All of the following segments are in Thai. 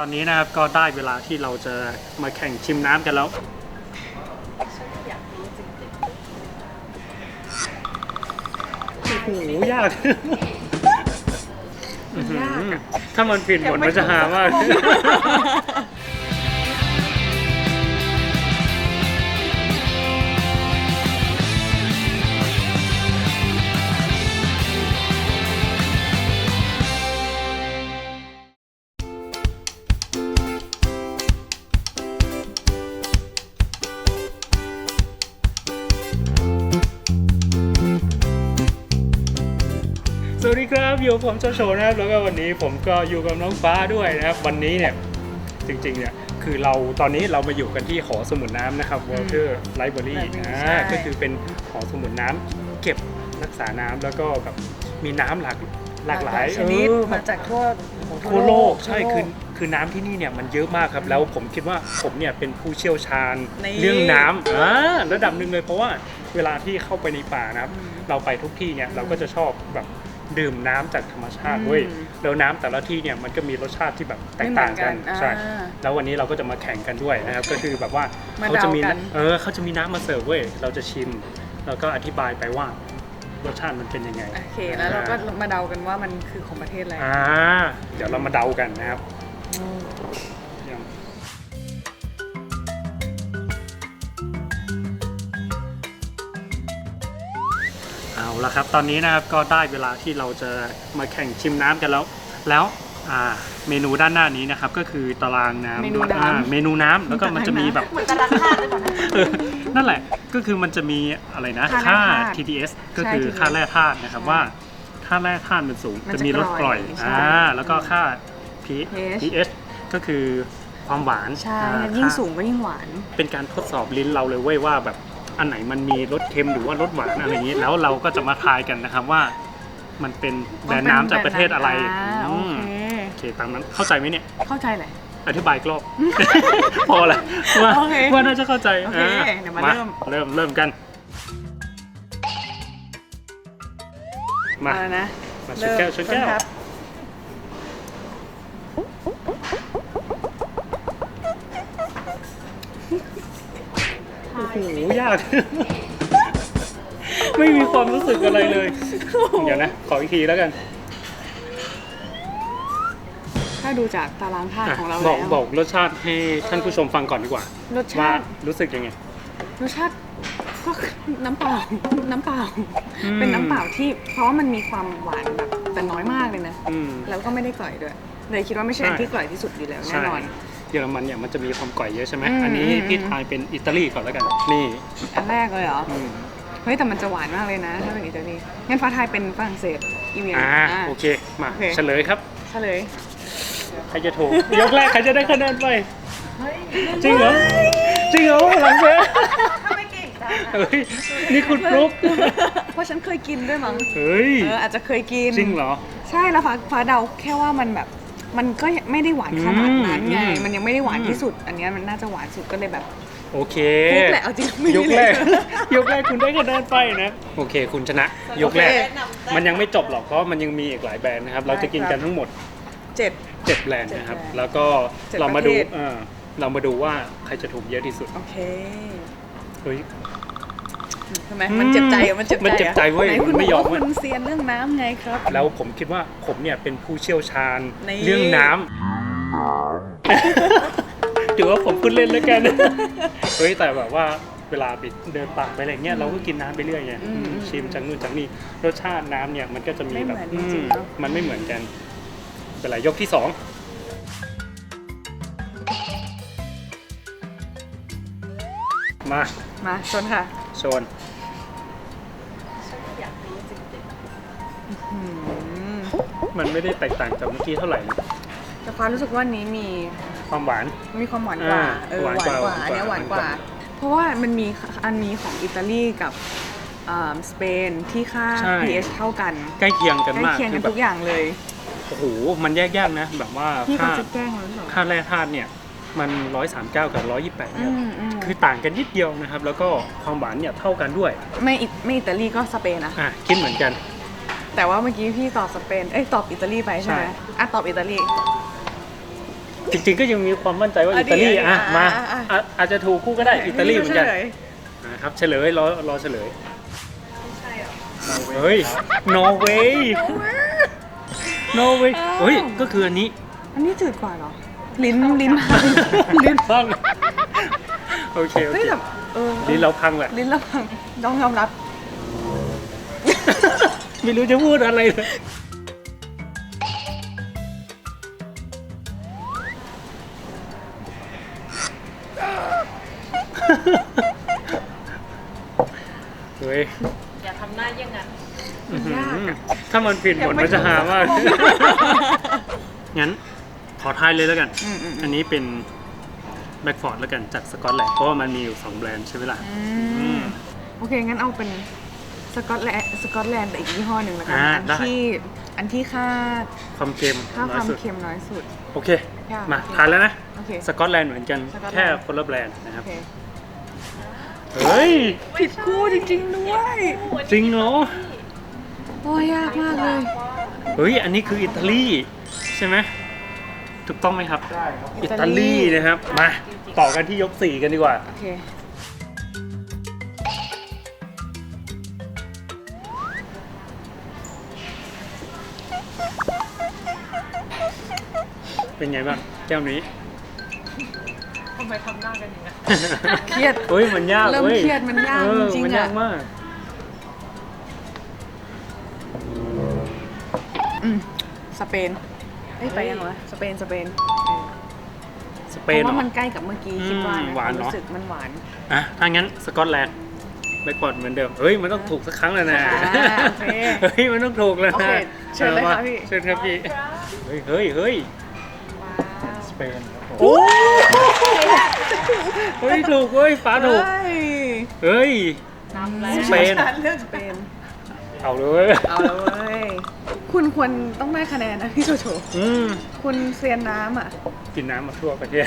ตอนนี้นะครับก็ได้เวลาที่เราจะมาแข่งชิมน้ำกันแล้ว โอ้โหยากมันยากอะถ้ามันผิดหมดมันจะหามาก อยู่กับผมโจโฉนะครับแล้วก็วันนี้ผมก็อยู่กับน้องฟ้าด้วยนะครับ วันนี้เนี่ยจริงๆเนี่ยคือเราตอนนี้เรามาอยู่กันที่หอสมุดน้ำนะครับ Water Library Library อ่าใช่ก็คือเป็นหอสมุดน้ำเก็บรักษาน้ำแล้วก็แบบมีน้ำหลากหลากหลายชนิดเออมาจากทั่วทั่วโลกใช่ทั่วคือโลกคือน้ำที่นี่เนี่ยมันเยอะมากครับ แล้วผมคิดว่าผมเนี่ยเป็นผู้เชี่ยวชาญนี่ เรื่องน้ำอ่าระดับหนึ่งเลยเพราะว่าเวลาที่เข้าไปในป่านะครับอืมเราไปทุกที่เนี่ยเราก็จะชอบแบบ ดื่มน้ำจากธรรมชาติอืมเว้ยแล้วน้ำแต่ละที่เนี่ยมันก็มีรสชาติที่แบบแตกต่างกันไม่เหมือนกันใช่อ่าแล้ววันนี้เราก็จะมาแข่งกันด้วยนะครับ ก็คือแบบว่ามาเขาจะมีเดากัน เออเขาจะมีน้ำมาเสิร์ฟเว้ยเราจะชิม แล้วก็อธิบายไปว่ารสชาติมันเป็นยังไงโอเค แล้วเราก็มาเดากันว่ามันคือของประเทศอะไรอ่าเดี๋ยวเรามาเดากันนะครับยัง เอาละครับ ตอนนี้นะครับก็ได้เวลาที่เราจะมาแข่งชิมน้ำกันแล้ว แล้วอ่าเมนูด้านหน้านี้นะครับก็คือตารางน้ำเมนูด้วยน้ำอ่าเมนูน้ำแล้วก็มันจะมีแบบเหมือนตารางธาตุเลยป่ะเออนั่นแหละก็คือมันจะมีอะไรนะค่าค่าแร่ธาตุ TDS ก็ใช่คือ TDS ค่าแร่ธาตุนะครับใช่ว่าค่าแร่ธาตุมันสูงมันจะจะมีลดกร่อยกร่อยใช่อ่าแล้วก็ค่า P pH pH ก็คือความหวานใช่อ่ายิ่งค่าสูงก็ยิ่งหวาน เป็นการทดสอบลิ้นเราเลยเว้ยว่าแบบ อันไหนมันมีรสเค็มหรือว่ารสหวานอะไรอย่างนี้ แล้วเราก็จะมาทายกันนะครับว่า มันเป็นแบรนด์น้ำจากประเทศอะไรอ่าอืโอมเคโอเคตามนั้นเข้าใจไหมเนี่ย เข้าใจแหละ อธิบายอีกรอบ พอละว่าโอเคว่าน่าจะเข้าใจโอเคอ่าเดี๋ยวมาเริ่ม เริ่มเริ่มกันมา เอาละนะมาชนแก้วชนแก้วครับาก ไม่มีความรู้สึกอะไรเลย เดี๋ยวนะ ขออีกทีแล้วกันถ้าดูจากตารางธาตุอะของเราบแล้อกวบอกรสชาติให้ท่านผู้ชมฟังก่อนดีกว่า รสว่าชาติรู้สึกยังไง รสชาติก็น้ำเปล่า น้ำเปล่า อืม เป็นน้ำเปล่าที่เพราะว่ามันมีความหวานแบบแต่น้อยมากเลยนะ อืม แล้วก็ไม่ได้กร่อยด้วย เลยคิดว่าไม่ใช่อันใช่ที่กร่อยที่สุดอยู่แล้วแน่นอน เยอรมันเนี่ยมันจะมีความก่อยเยอะใช่ไหมอืมอันนี้อืม พี่ทายเป็นอิตาลีก่อนแล้วกัน นี่อันแรกเลยเหรอ อืมเฮ้ย แต่มันจะหวานมากเลยนะ ถ้าเป็นอิตาลีงั้นฟ้าไทายเป็นฝรั่งเศสอีเวียนอ่าอ่าโอเคมาโอเค เฉลยครับเฉลยใครจะถูก ยกแรกใครจะได้คะแนนไปจริงเหรอจริงเหรอหลังเซทำไมเก่งจังเฮ้ยนี่คุณฟลุ๊กเพราะฉันเคยกินด้วยมั้ง เฮ้ยเอออาจจะเคยกิน จริงเหรอ ใช่แล้วฟ้าฟ้าเดาแค่ว่ามันแบบ มันก็ไม่ได้หวานขนาดนั้นไง อืมมันยังไม่ได้หวานอืม ที่สุด อันเนี้ยมันน่าจะหวานสุดก็เลยแบบโอเคฟุกแหละเอาจริงไม่ยกแรกเลยยกแรกคุณได้คะแนนไปนะ โอเค คุณชนะ ยกแรก โอเค มันยังไม่จบหรอกเพราะมันยังมีอีกหลายแบรนด์นะครับ เราจะกินกันทั้งหมด เจ็ด 7 แบรนด์นะครับ เจ็ดแบรนด์แล้วก็เจ็ดเรามาดูประเทศ เออเรามาดูว่าใครจะถูกเยอะที่สุดโอเค เฮ้ย ทำไมมันเจ็บใจอะมันเจ็บใจมันเจ็บใจเว้ยไหนคุณมันไม่บยออกมว่าคุณเซียนเรื่องน้ำไงครับ แล้วผมคิดว่าผมเนี่ยเป็นผู้เชี่ยวชาญนี่เรื่องน้ำถือว่าผมพูดเล่นแล้วกันเฮ้ยแต่แบบว่าเวลาไปเดินป่าไปอะไรเงี้ยเราก็กินน้ำไปเรื่อยไงอืมอืมชิมจากนู่นจากนี่รสชาติน้ำเนี่ยมันก็จะมีไม่แบเหบมือนจริงๆอืมเนอะมันไม่เหมือนกันเป็นไรยกที่สองมา มาชนค่ะ โชนอืมมันไม่ได้แตกต่างจากเมื่อกี้เท่าไหร่นะแต่ฟ้ารู้สึกว่าอันนี้มีความหวาน มีความหวานกว่า อ่าเออหวานกว่าอันเนี้ยหวานกว่าหวานกว่า เพราะว่ามันมีอันนี้ของอิตาลีกับอ่าสเปนที่ค่า ใช่ pH เท่ากันใกล้เคียงกันใกล้มากเคียงคืกัอนแบทุบกอย่างเลย โอ้โหมันแยกยากนะ แบบว่าที่เขาค่าจะแกล้งเราหรือเปล่าค่าแร่ธาตุเนี่ย มัน 139 กับ 128เนี่ยอืมอืมคือต่างกันนิดเดียวนะครับ แล้วก็ความหวานเนี่ยเท่ากันด้วย ไม่อิไม่อิตาลีก็สเปนนะอะคิดเหมือนกัน แต่ว่าเมื่อกี้พี่ตอบสเปนเอ้ยตอบอิตาลีไปใช่ไหมใช่อะตอบอิตาลีจริงๆก็ยังมีความมั่นใจว่าอะอิตาลีดีอะอะมาอะอะอะอาจจะถูกคู่ก็ได้อิตาลีเหมือนกันฉลยนะครับเฉลยรอรอเฉลยเฮ้ยนอร์เวย์นอร์เวย์เฮ้ยก็คืออันนี้ อันนี้จืดกว่าเหรอ ลิ้นลิ้นพังลิ้นพังโอเคโอเฮ้ยเคแต่เออลิ้นเราพังแหละลิ้นเราพังต้องยอมรับ ไม่รู้จะพูดอะไรเลยเฮ้ยอย่าทำหน้าอย่างนั้นอื้อหือยากอะถ้ามันผิดหมดมันจะหามาก งั้นข อทายเลยแล้วกัน อืมอืมอันนี้เป็นแบ็กฟอร์ดแล้วกันจากสกอตแลนด์เพราะว่ามันมีอยู่2แบรนด์ใช่ไหมล่ะอืม โอเค งั้นเอาเป็นสกอตแลนด์สกอตแลนด์แต่อีกยี่ห้อหนึ่งแล้วกัน อ่าอันได้ ที่อันที่ค่าความเค็มค่าน้คอยวามสุด เค็มน้อยสุด โอเค ยากมาโอเค ทานแล้วนะ โอเค สกอตแลนด์เหมือนกัน สกอตแลนด์ แค่คนละแบรนด์นะคโอรับ เคเฮ้ย ผิดคู่จริงๆด้วยจริงเหรอ โอ้ยยากมากเลย เฮ้ย อันนี้คืออิตาลี ใช่ไหม ถูกต้องไหมครับ ได้ครับ อิตาลีนะครับ มา ต่อกันที่ยกสี่กันดีกว่า โอเค เป็นไงบ้างแก้วนี้ ทำไมทำหน้ากันอย่างนั้น เครียด เฮ้ยมันยากเริ่มว้เครียดมันยากเออจริงๆมันยากอะ มากอืมสเปน เอ้ยไปยังวะสเปนสเปนสเพเปนราะเหรว่าอ มันใกล้กับเมื่อกี้อืมคิดว่านะหวานความเนอะ รู้สึกมันหวานอะถ้างั้นสกอตแลนด์ไม่กดเหมือนเดิมเฮ้ยมันต้องถูกสักครั้งแล้วนะอ่าโอเค เฮ้ยมันต้องถูกแล้วโอนะเคเชิญเลยอามาค่ะพี่ เชิญครับพี่เฮ้ยเฮ้ยเฮ้ยสเปนครับผมโอ้เฮ้ยถูกเว้ยฟ้าถูกเฮ้ยเฮ้ยนำแล้วสเปนเลือกสเปนเอาเลย เอาแล้วเว้ย คุณควรต้องได้คะแนนนะพี่โจโฉอืมคุณเซียนน้ำอะ กินน้ำมาทั่วประเทศ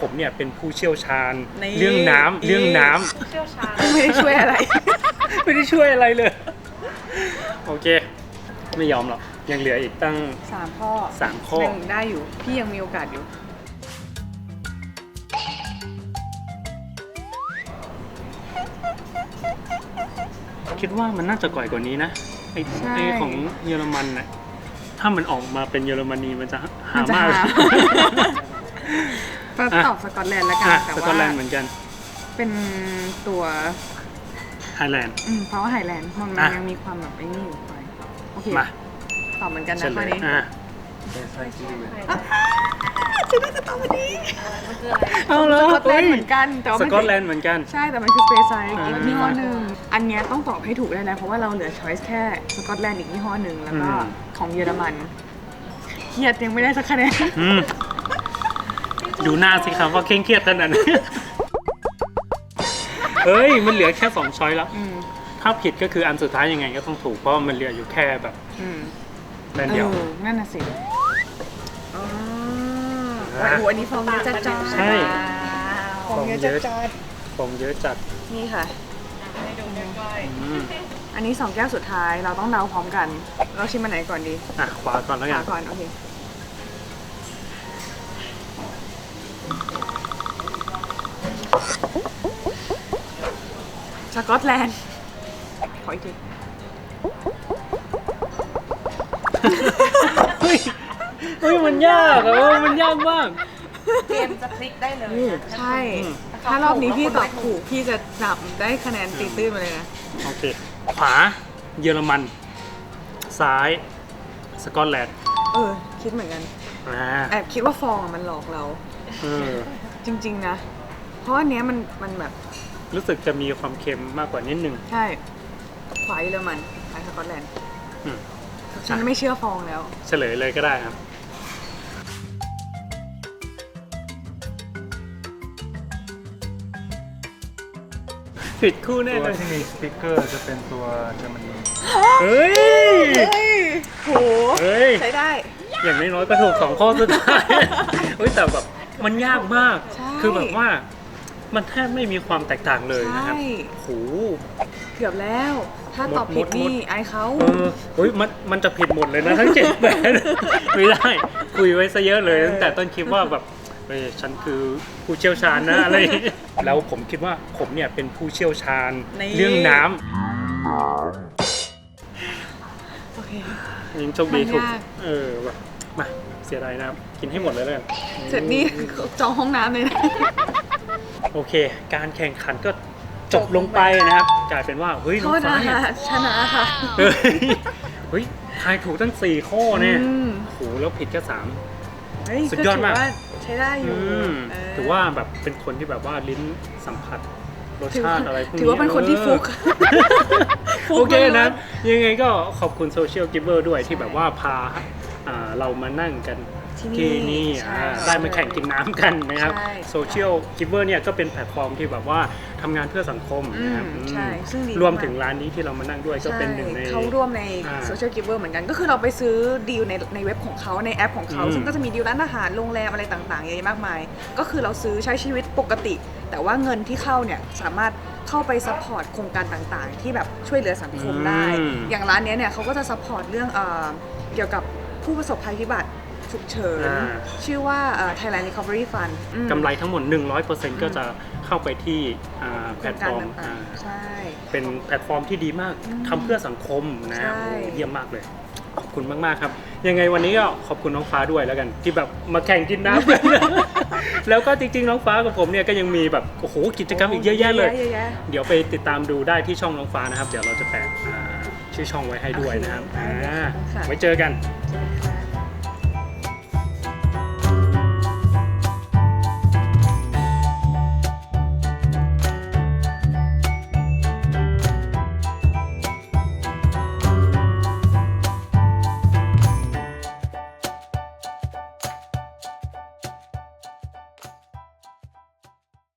ผมเนี่ยเป็นผู้เชี่ยวชาญ นี่เรื่องน้ำนี่เรื่องน้ำเชี่ยวชาญไม่ได้ช่วยอะไรไม่ได้ช่วยอะไรเลย โอเค ไม่ยอมหรอก ยังเหลืออีกตั้ง สามข้อสามข้อ ยังได้อยู่ พี่ยังมีโอกาสอยู่ คิดว่ามันน่าจะก่อยกว่านี้นะ ไอ้ใช่ ไอ้ของเยอรมันน่ะถ้ามันออกมาเป็นเยอรมนีมันจะหามันจะมากหาก็อะตอบสกอตแลนด์แล้วกัน อะแต่สกอว่าตแลนด์เหมือนกันเป็นตัวไฮแลนด์ อืมเพราะว่าไฮแลนด์มันอะ ยังมีความแบบไอ้นี่อยู่ไปโอเคมาตอบเหมือนกันเฉนะลข้อยนี้อะเบสไซซีเวนฉันน่าจะตอบวันนี้มันคืออะไรเอาแล้สวกอตแลนด์เหมือนกันแต่ว่าสมันกอตแลนด์เหมือนกัน ใช่แต่มันคือสเปซไซด์อ่าอีกยี่ห้อหนึ่ง อันเนี้ยต้องตอบให้ถูกได้แล้วเพราะว่าเราเหลือช้อยส์แค่สกอตแลนด์อีกยี่ห้อหนึ่งแล้วก็อืม ของเยอรมันเครียดยังไม่ได้สักคะแนนอืมดูหน้าสิครับว่าเคร่งเครียดขนาดไหนเฮ้ย มันเหลือแค่สองช้อยแล้ว อืมถ้าผิดก็คืออันสุดท้ายยังไงก็ต้องถูก เพราะว่ามันเหลืออยู่แค่แบบอืมแบรนด์เอเดียวอนั่นน่ะสิอ๋ออะโอ้โหอันนี้ฟองเยอะจัดจ้าใช่ ฟองเยอะจัดจ้าผมเยอะจัดนี่ค่ะให้ดูใกล้ อืมอันนี้สองแก้วสุดท้ายเราต้องเดาพร้อมกัน เราชิมอันไหนก่อนดีอะขวาก่อนแล้วขกัวานก่อนโอเคสกอตแลนด์ขออีกทีเฮ้ยเฮ้ยมันยากอะเออมันยากมากๆ เกมจะพลิกได้เลยนะใช่อืมถ้ารอบนี้พี่ตอบถูกพี่จะจับได้คะแนนตีตื้นมาเลยนะ โอเค ขวา เยอรมัน ซ้าย สกอตแลนด์ เออ คิดเหมือนกัน อ่า แอบคิดว่าฟองอะมันหลอกเรา เออ จริง ๆ นะ เพราะอันเนี้ยมันมันแบบ รู้สึกจะมีความเค็มมากกว่านิดนึง ใช่ขวาเยอรมันซ้ายสกอตแลนด์อืม ฉันไม่เชื่อฟองแล้ว เฉลยเลยก็ได้ครับ ผิดคู่แน่ตัวเลยที่มีสติ๊กเกอร์จะเป็นตัวเยอรมนีเฮ้ย เฮ้ยโหเฮ้ย ใช้ได้ อย่างน้อยๆก็ถูกสองข้อสุดท้าย เฮ้ยแต่แบบมันยากมาก ใช่ คือแบบว่า มันแทบไม่มีความแตกต่างเลยนะครับใช่ โอ้โห เกือบแล้ว ถ้าตอบหมดผิดหมด นี่ไอายเขา เออเฮ้ยมันมันจะผิดหมดเลยนะทั้งเจ็ดแปดไม่ได้ คุยไว้ซะเยอะเลยตั้งแต่ต้นคลิปว่าแบบ เฮ้ยฉันคือผู้เชี่ยวชาญนะอะไรอย่างงี้แล้วผมคิดว่าผมเนี่ยเป็นผู้เชี่ยวชาญนี่ เรื่องน้ำโอเค ยิงโชคดีมันถูกยาก เออแบบมาเสียดายนะครับกินให้หมดเลยเลยเสร็จนี่จองห้องน้ำเลยนะ โอเค การแข่งขันก็จบลงไปนะครับกลายเป็นว่าเฮ้ยโทน้องษฟ้านะเนี่ย คะชนะค่ะเฮ้ยเฮ้ยทายถูกตั้ง 4 ข้อเนี่ยอืมโหแล้วผิดแค่สาม เฮ้ยสุดยอดมาก ถืว่ใช้ได้อยู่อืมเออถือว่าแบบเป็นคนที่แบบว่าลิ้นสัมผัสรสถือชาว่าติอะไรพวกนี้ถือว่าเป็นคนที่ฟุกฟุกโอเคล้วนๆนะยังไงก็ขอบคุณโซเชียลกิฟเวอร์ด้วยที่แบบว่าพาอ่าเรามานั่งกันที่นี่ที่นี่ใช่อ่าได้มาแข่งกินน้ำกันนะครับใช่ โซเชียลกิฟเวอร์เนี่ยก็เป็นแพลตฟอร์มที่แบบว่า ทำงานเพื่อสังคมนะครับอืมอืมใช่ซึ่งดีรวมมากถึงร้านนี้ที่เรามานั่งด้วยก็เป็นหนึ่งในช่เขาร่วมในอ่า Social Giver เหมือนกัน ก็คือเราไปซื้อดีลในในเว็บของเขาในแอปของเขา อืมซึ่งก็จะมีดีลร้านอาหารโรงแรมอะไรต่างๆเยอะแยะมากมาย ก็คือเราซื้อใช้ชีวิตปกติ แต่ว่าเงินที่เข้าเนี่ยสามารถเข้าไปซัพพอร์ตโครงการต่างๆ ที่แบบช่วยเหลือสังคมได้ อืม อย่างร้านเนี้ยเนี่ยเขาก็จะซัพพอร์ตเรื่องเอ่อเกี่ยวกับผู้ประสบภัยพิบัติฉุกเฉินอ่าชื่อว่าเอ่อ Thailand Recovery Fund อืม กำไรทั้งหมด 100%ก็จะ เข้าไปที่อ่าแพลตฟอร์มโคงการต่าอ่างๆใช่เป็นแพลตฟอร์มที่ดีมากอืมทำเพื่อสังคมนะใช่โอ้เยี่ยมมากเลย ขอบคุณมาก ๆ ครับ ยังไงวันนี้ก็ขอบคุณน้องฟ้าด้วยแล้วกัน ที่แบบมาแข่งกินน้ำกันแล้วก็จริง ๆ น้องฟ้ากับผมเนี่ยก็ยังมีแบบโอ้โหกิจกรรมอีกเยอะแยะเลยเยอะแยะเดี๋ยวไปติดตามดูได้ที่ช่องน้องฟ้านะครับ เดี๋ยวเราจะแปะอ่าชื่อช่องไว้ให้ด้วยนะครับโอเคได้เลยอ่าขอบคุณค่ะไว้เจอกันค